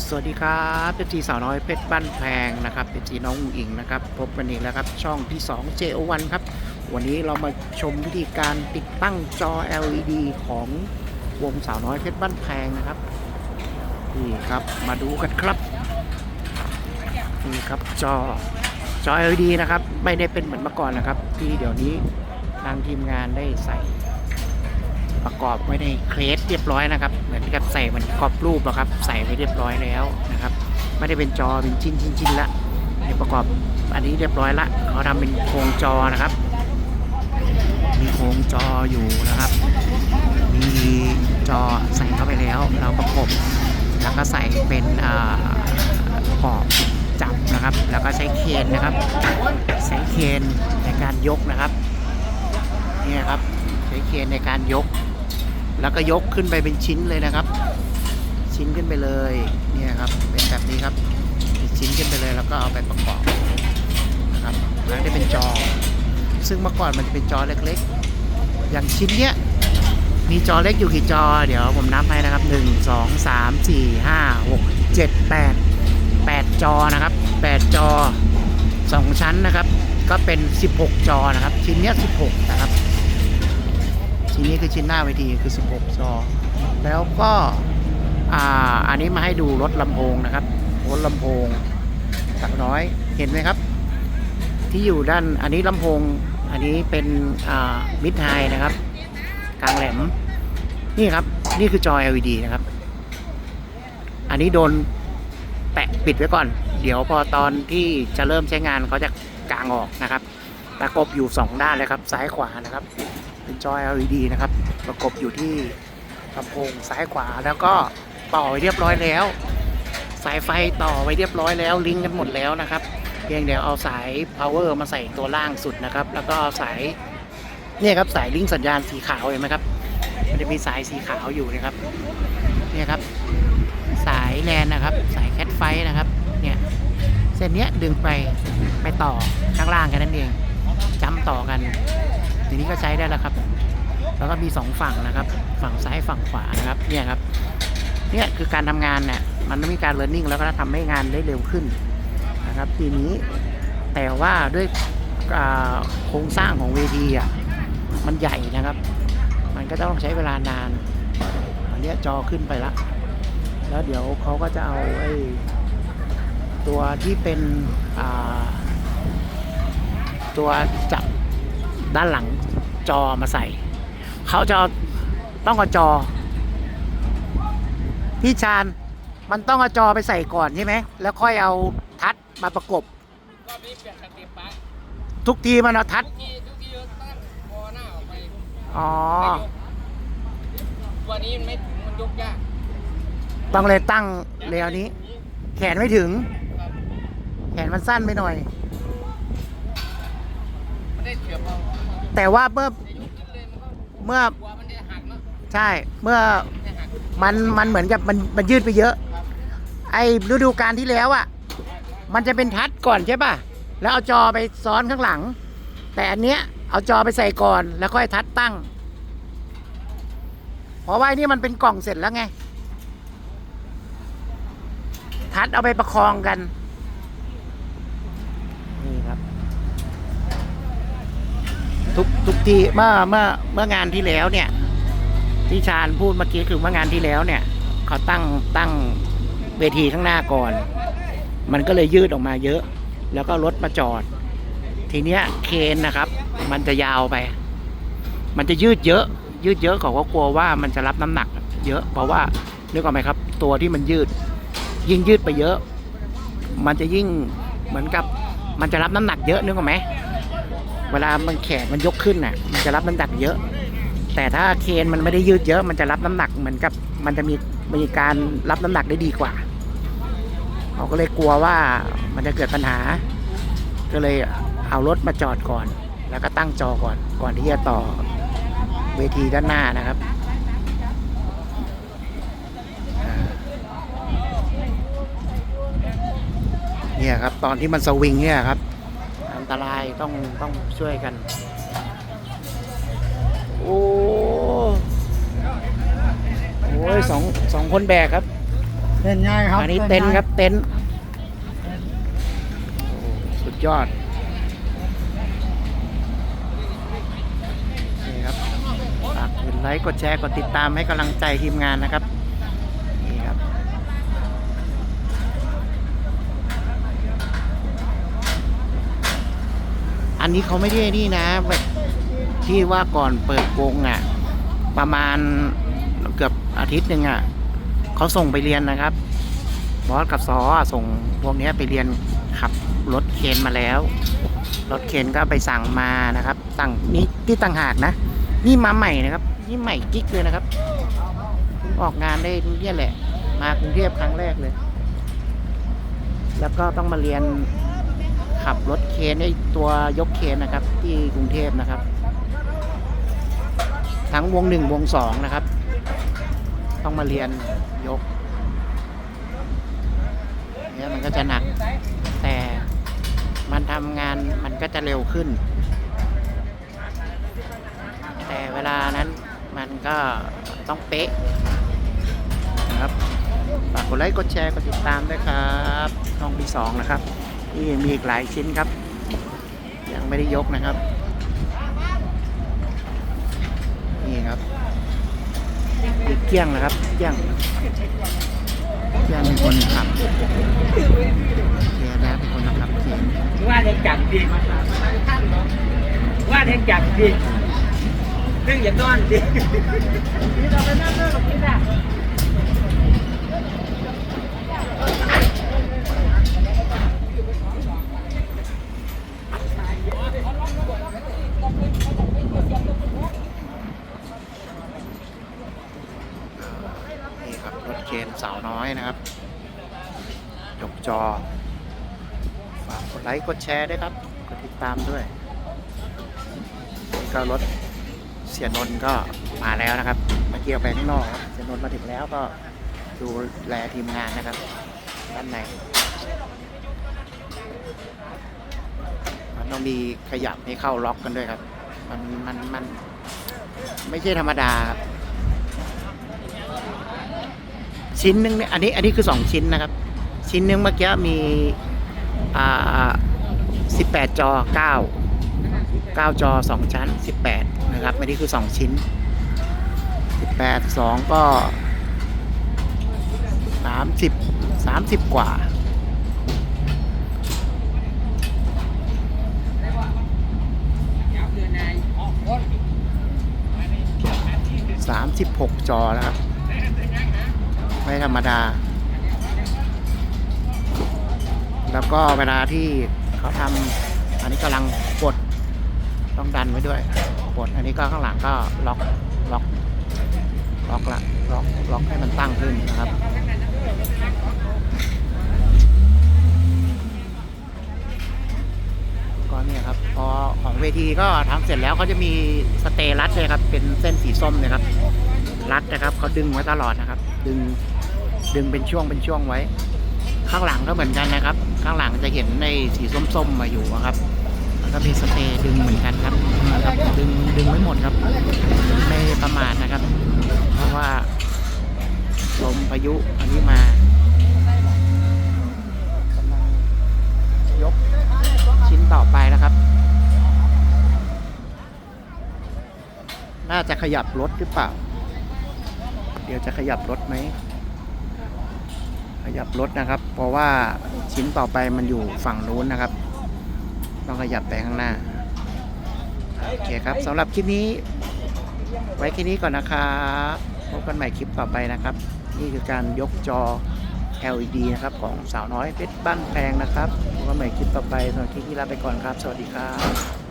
สวัสดีครับเป็นจีสาวน้อยเพชรบ้านแพงนะครับเป็นจีน้องอุ๋งอิงนะครับพบกันอีกแล้วครับช่องที่ 2 JO1 ครับวันนี้เรามาชมวิธีการติดตั้งจอ LED ของวงสาวน้อยเพชรบ้านแพงนะครับนี่ครับมาดูกันครับนี่ครับจอจอ LED นะครับไม่ได้เป็นเหมือนเมื่อก่อนนะครับ ที่เดี๋ยวนี้ทางทีมงานได้ใส่ ประกอบไว้ในเครสเรียบร้อยนะครับ เหมือนกับใส่เหมันกรอบรูปอะครับ ใส่ไว้เรียบร้อยแล้วนะครับ ไม่ได้เป็นจอเป็นชิ้นชิ้นชิ้นละนี่ประกอบอันนี้เรียบร้อยละเขาทำเป็นโครงจอนะครับ มีโครงจออยู่นะครับ มีจอใส่เข้าไปแล้ว เราประกบแล้วก็ใส่เป็นอ่ากรอบจับนะครับ แล้วก็ใช้เคนนะครับ ใช้เคนในการยกนะครับนี่ยครับใช้เคนในการยก แล้วก็ยกขึ้นไปเป็นชิ้นเลยนะครับ ชิ้นขึ้นไปเลยเนี่ยครับเป็นแบบนี้ครับชิ้นขึ้นไปเลยแล้วก็เอาไปประกอบนะครับแล้วได้เป็นจอ ซึ่งเมื่อก่อนมันจะเป็นจอเล็กๆ อย่างชิ้นเนี้ยมีจอเล็กอยู่กี่จอ เดี๋ยวผมนับให้นะครับ 1 2 3 4 5 6 7 8 8 จอนะครับ 8 จอ 2 ชั้นนะครับ ก็เป็น 16 จอนะครับ ชิ้นเนี้ย16 นะครับ ชิ้นนี้คือชิ้นหน้าเวทีคือ 16จอแล้วก็อ่าอันนี้มาให้ดูรถลำโพงนะครับรถลำโพงสักน้อยเห็นไหมครับ ที่อยู่ด้านอันนี้ลำโพงอันนี้เป็นอ่ามิดไฮนะครับกลางแหลมนี่ครับ นี่คือจอ LED นะครับ อันนี้โดนแปะปิดไว้ก่อน เดี๋ยวพอตอนที่จะเริ่มใช้งานเขาจะกางออกนะครับประกบอยู่ 2 ด้านเลยครับ ซ้ายขวานะครับ เป็นจอ LED นะครับ ประกบอยู่ที่ลำโพงซ้ายขวาแล้วก็ต่อไว้เรียบร้อยแล้ว สายไฟต่อไว้เรียบร้อยแล้วลิงก์กันหมดแล้วนะครับ เพียงเดี๋ยวเอาสาย power มาใส่ตัวล่างสุดนะครับ แล้วก็เอาสายเนี่ยครับสายลิงก์สัญญาณสีขาวเห็นไหมครับมันจะมีสายสีขาวอยู่นะครับเนี่ยครับสายแลนนะครับ สายแคทไฟนะครับเนี่ยเส้นเนี้ยดึงไปไปต่อข้างล่างแค่นั้นเองจำต่อกัน ทีนี้ก็ใช้ได้แล้วครับ แล้วก็มีสองฝั่งนะครับ ฝั่งซ้ายฝั่งขวานะครับ เนี่ยครับ เนี่ยคือการทำงานเนี่ยมันต้องมีการ learning แล้วก็ทำให้งานได้เร็วขึ้นนะครับ ทีนี้แต่ว่าด้วยโครงสร้างของเวทีอะมันใหญ่นะครับ มันก็ต้องใช้เวลานานอันเนี้จอขึ้นไปละ แล้วเดี๋ยวเขาก็จะเอาไอ้ตัวที่เป็นตัวจับด้านหลัง จอมาใส่ เขาจะเอาต้องเอาจอ พี่ชาญมันต้องเอาจอไปใส่ก่อนใช่ไหม แล้วค่อยเอาทัดมาประกบ รอบนี้เปลี่ยนสเต็ปไปทุกทีมันเอาทัด ทุกทีทุกทีตั้งคอหน้าออกไปอ๋อวันนี้มันไม่ถึงมันยกยากต้องเลยตั้งเร็วนี้ แขนไม่ถึง ครับแขนมันสั้นไปหน่อย มันได้เฉียบเอา แต่ว่าเมื่อเมื่อใช่ เมื่อมันมันเหมือนกับมันมันยืดไปเยอะ ไอ้ฤดูกาลที่แล้วอะ มันจะเป็นทัดก่อนใช่ป่ะ แล้วเอาจอไปซ้อนข้างหลัง แต่อันเนี้ยเอาจอไปใส่ก่อนแล้วค่อยทัดตั้ง เพราะว่านี่มันเป็นกล่องเสร็จแล้วไง ทัดเอาไปประคองกันครับ ทุกทุกทีเมื่อเมื่อเมื่องานที่แล้วเนี่ยที่ชาญพูดเมื่อกี้คือเมื่องานที่แล้วเนี่ยเขาตั้งตั้งเวทีข้างหน้าก่อน มันก็เลยยืดออกมาเยอะ แล้วก็รถมาจอด ทีเนี้ยเคนนะครับ มันจะยาวไป มันจะยืดเยอะ ยืดเยอะเขาก็กลัวว่ามันจะรับน้ำหนัก เยอะเพราะว่านึกออกไหมครับ ตัวที่มันยืด ยิ่งยืดไปเยอะ มันจะยิ่งเหมือนกับ มันจะรับน้ำหนักเยอะนึกออกไหม เวลามันแขนมันยกขึ้นน่ะ มันจะรับน้ำหนักเยอะ แต่ถ้าเคนมันไม่ได้ยืดเยอะ มันจะรับน้ำหนักเหมือนกับมันจะมีมีการรับน้ำหนักได้ดีกว่าเขาก็เลยกลัวว่ามันจะเกิดปัญหา ก็เลยเอารถมาจอดก่อน แล้วก็ตั้งจอก่อนก่อนที่จะต่อเวทีด้านหน้านะครับเนี่ยครับ ตอนที่มันสวิงเนี่ยครับ ตรายต้องต้องช่วยกัน โอ้โหสองสองคนแบกครับ เต้นง่ายครับอันนี้เต็นท์ครับเต็นท์โอ้สุดยอดนี่ครับฝากกดไลค์กดแชร์กดติดตามให้กำลังใจทีมงานนะครับนี่ครับ อันนี้เขาไม่ได้นี่นะแบบที่ว่าก่อนเปิดวงอะ ประมาณเกือบอาทิตย์หนึ่งอะเขาส่งไปเรียนนะครับบอสกับซอส่งพวกนี้ไปเรียนขับรถเคนมาแล้ว รถเคนก็ไปสั่งมานะครับ สั่งนี่ที่ต่างหากนะ นี่มาใหม่นะครับ นี่ใหม่กิ๊กเลยนะครับ ออกงานได้เนี่ยแหละ มากรุงเทพครั้งแรกเลย แล้วก็ต้องมาเรียน ขับรถเคนไอตัวยกเคนนะครับ ที่กรุงเทพนะครับ ทั้งวงหนึ่งวงสองนะครับ ต้องมาเรียนยกเนี่ยมันก็จะหนัก แต่มันทำงานมันก็จะเร็วขึ้น แต่เวลานั้นมันก็ต้องเป๊ะนะครับฝากกดไลค์กดแชร์กดติดตามด้วยครับช่องที่สองนะครับ นี่มีอีกหลายชิ้นครับ ยังไม่ได้ยกนะครับ นี่ครับอีกเกี้ยงนะครับเกี้ยงเกี้ยงเป็นคนขับเทียนะเป็นคนขับเทียนว่าเด็กจับดิว่าเด็กจับดิเรื่องอย่านอนดินี่เราไปนั่งเล่นกับกินอะ นี่ครับรถเคนสาวน้อยนะครับ ยกจอ ฝากกดไลค์กดแชร์ด้วยครับกดติดตามด้วยนี่ก็รถเสียนนก็มาแล้วนะครับมาเกี่ยวไปข้างนอกเสียนนมาถึงแล้วก็ดูแลทีมงานนะครับด้านในมันต้องมีขยับให้เข้าล็อกกันด้วยครับ มันมันมันไม่ใช่ธรรมดาครับชิ้นหนึ่งเนี่ยอันนี้อันนี้คือสองชิ้นนะครับ ชิ้นหนึ่งเมื่อกี้มีอ่าสิบแปดจอเก้าเก้าจอสองชั้นสิบแปดนะครับอันนี้คือสองชิ้นสิบแปดสองก็สามสิบสามสิบกว่าสามสิบหกจอแล้วครับ ไม่ธรรมดา แล้วก็เวลาที่เขาทำอันนี้กำลังกดต้องดันไว้ด้วยกดอันนี้ก็ข้างหลังก็ล็อกล็อกล็อกละล็อกล็อกให้มันตั้งขึ้นนะครับก็เนี่ยครับพอของเวทีก็ทำเสร็จแล้วเขาจะมีสเตย์รัดเลยครับ เป็นเส้นสีส้มเลยครับ รัดนะครับเขาดึงไว้ตลอดนะครับ ดึงดึงเป็นช่วงเป็นช่วงไว้ ข้างหลังก็เหมือนกันนะครับ ข้างหลังจะเห็นในสีส้มๆมาอยู่อะครับแล้วก็มีสเตย์ดึงเหมือนกันครับครับดึงดึงไว้หมดครับไม่ประมาทนะครับ เพราะว่าลมพายุอันนี้มากำลังยกชิ้นต่อไปนะครับ น่าจะขยับรถหรือเปล่า เดี๋ยวจะขยับรถไหม ขยับรถนะครับ เพราะว่าชิ้นต่อไปมันอยู่ฝั่งนู้นนะครับ ต้องขยับไปข้างหน้า โอเคครับสำหรับคลิปนี้ ไว้แค่นี้ก่อนนะครับพบกันใหม่คลิปต่อไปนะครับ นี่คือการยกจอ LED นะครับของสาวน้อยเพชรบ้านแพงนะครับพบกันใหม่คลิปต่อไปสำหรับคลิปนี้ลาไปก่อนครับ สวัสดีครับ